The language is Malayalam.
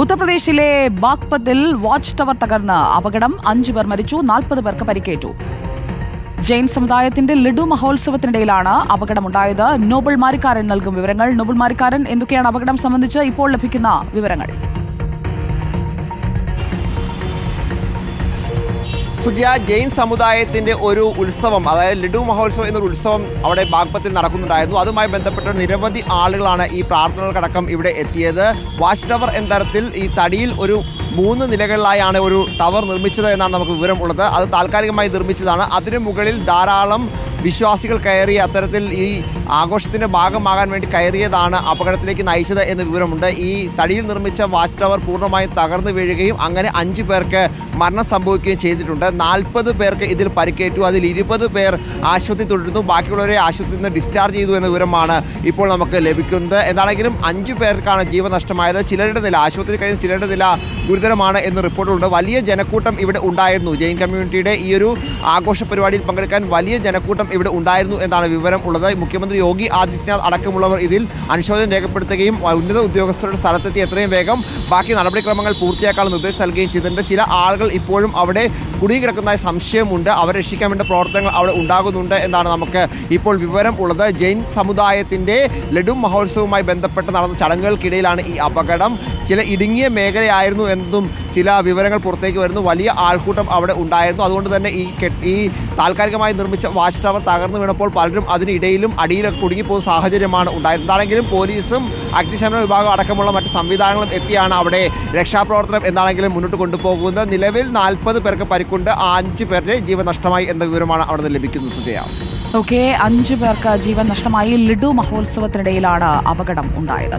ഉത്തർപ്രദേശിലെ ബാഗ്പത്തിൽ വാച്ച് ടവർ തകർന്ന് അപകടം. അഞ്ചു പേർ മരിച്ചു നാൽപ്പത് പേർക്ക് പരിക്കേറ്റു. ജെയിൻ സമുദായത്തിന്റെ ലഡു മഹോത്സവത്തിനിടയിലാണ് അപകടമുണ്ടായത്. നോബിൾ മാരിക്കാരൻ നൽകും വിവരങ്ങൾ. നോബിൾ മാരിക്കാരൻ എന്തൊക്കെയാണ് അപകടം സംബന്ധിച്ച് ഇപ്പോൾ ലഭിക്കുന്ന വിവരങ്ങൾ? സുജിയ ജെയിൻ സമുദായത്തിന്റെ ഒരു ഉത്സവം അതായത് ലഡു മഹോത്സവം എന്നൊരു ഉത്സവം അവിടെ ബാഗ്പത്തിൽ നടക്കുന്നുണ്ടായിരുന്നു. അതുമായി ബന്ധപ്പെട്ട നിരവധി ആളുകളാണ് ഈ പ്രാർത്ഥനകൾക്കടക്കം ഇവിടെ എത്തിയത്. വാച്ച് ടവർ എന്ന തരത്തിൽ ഈ തടിയിൽ ഒരു മൂന്ന് നിലകളിലായാണ് ഒരു ടവർ നിർമ്മിച്ചത് എന്നാണ് നമുക്ക് വിവരമുള്ളത്. അത് താൽക്കാലികമായി നിർമ്മിച്ചതാണ്. അതിനു മുകളിൽ ധാരാളം വിശ്വാസികൾ കയറി അത്തരത്തിൽ ഈ ആഘോഷത്തിന്റെ ഭാഗമാകാൻ വേണ്ടി കയറിയതാണ് അപകടത്തിലേക്ക് നയിച്ചത് എന്ന് വിവരമുണ്ട്. ഈ തടിയിൽ നിർമ്മിച്ച വാച്ച് ടവർ പൂർണമായും തകർന്നു വീഴുകയും അങ്ങനെ അഞ്ചു പേർക്ക് മരണം സംഭവിക്കുകയും ചെയ്തിട്ടുണ്ട്. നാൽപ്പത് പേർക്ക് ഇതിൽ പരിക്കേറ്റു. അതിൽ ഇരുപത് പേർ ആശുപത്രി തുടരുന്നു. ബാക്കിയുള്ളവരെ ആശുപത്രിയിൽ നിന്ന് ഡിസ്ചാർജ് ചെയ്തു എന്ന വിവരമാണ് ഇപ്പോൾ നമുക്ക് ലഭിക്കുന്നത്. എന്താണെങ്കിലും അഞ്ചു പേർക്കാണ് ജീവൻ നഷ്ടമായത്. ചിലരുടെ നില ആശുപത്രി കഴിഞ്ഞ ചിലരുടെ നില ഗുരുതരമാണ് എന്ന് റിപ്പോർട്ടുണ്ട്. വലിയ ജനക്കൂട്ടം ഇവിടെ ഉണ്ടായിരുന്നു. ജെയിൻ കമ്മ്യൂണിറ്റിയുടെ ഈ ഒരു ആഘോഷ പരിപാടിയിൽ പങ്കെടുക്കാൻ വലിയ ജനക്കൂട്ടം ഇവിടെ ഉണ്ടായിരുന്നു എന്നാണ് വിവരം ഉള്ളത്. മുഖ്യമന്ത്രി യോഗി ആദിത്യനാഥ് അടക്കമുള്ളവർ ഇതിൽ അനുശോചനം രേഖപ്പെടുത്തുകയും ഉന്നത ഉദ്യോഗസ്ഥരുടെ സ്ഥലത്തെത്തി എത്രയും വേഗം ബാക്കി നടപടിക്രമങ്ങൾ പൂർത്തിയാക്കാനുള്ള നിർദ്ദേശം നൽകുകയും ചെയ്തിട്ടുണ്ട്. ചില ആളുകൾ ഇപ്പോഴും അവിടെ കുടുങ്ങിക്കിടക്കുന്നതായി സംശയമുണ്ട്. അവരെ രക്ഷിക്കാൻ വേണ്ട പ്രവർത്തനങ്ങൾ അവിടെ ഉണ്ടാകുന്നുണ്ട് എന്നാണ് നമുക്ക് ഇപ്പോൾ വിവരം ഉള്ളത്. ജെയിൻ സമുദായത്തിന്റെ ലഡു മഹോത്സവവുമായി ബന്ധപ്പെട്ട് നടന്ന ചടങ്ങുകൾക്കിടയിലാണ് ഈ അപകടം. ചില ഇടുങ്ങിയ മേഖലയായിരുന്നു എന്നും ചില വിവരങ്ങൾ പുറത്തേക്ക് വരുന്നു. വലിയ ആൾക്കൂട്ടം അവിടെ ഉണ്ടായിരുന്നു. അതുകൊണ്ട് തന്നെ ഈ ഈ താൽക്കാലികമായി നിർമ്മിച്ച വാച്ച് ടവർ തകർന്നു വീണപ്പോൾ പലരും അതിനിടയിലും അടിയിലൊക്കെ കുടുങ്ങിപ്പോകുന്ന സാഹചര്യമാണ് ഉണ്ടായത്. എന്താണെങ്കിലും പോലീസും അഗ്നിശമന വിഭാഗം അടക്കമുള്ള മറ്റ് സംവിധാനങ്ങളും എത്തിയാണ് അവിടെ രക്ഷാപ്രവർത്തനം എന്താണെങ്കിലും മുന്നോട്ട് കൊണ്ടുപോകുന്നത്. നിലവിൽ നാൽപ്പത് പേർക്ക് പരിക്കുണ്ട് ആ അഞ്ച് പേരുടെ ജീവൻ നഷ്ടമായി എന്ന വിവരമാണ് അവിടെ നിന്ന് ലഭിക്കുന്നത് സുജയ. ഓക്കെ അഞ്ചു പേർക്ക് ജീവൻ നഷ്ടമായി. ലഡു മഹോത്സവത്തിനിടയിലാണ് അപകടം ഉണ്ടായത്.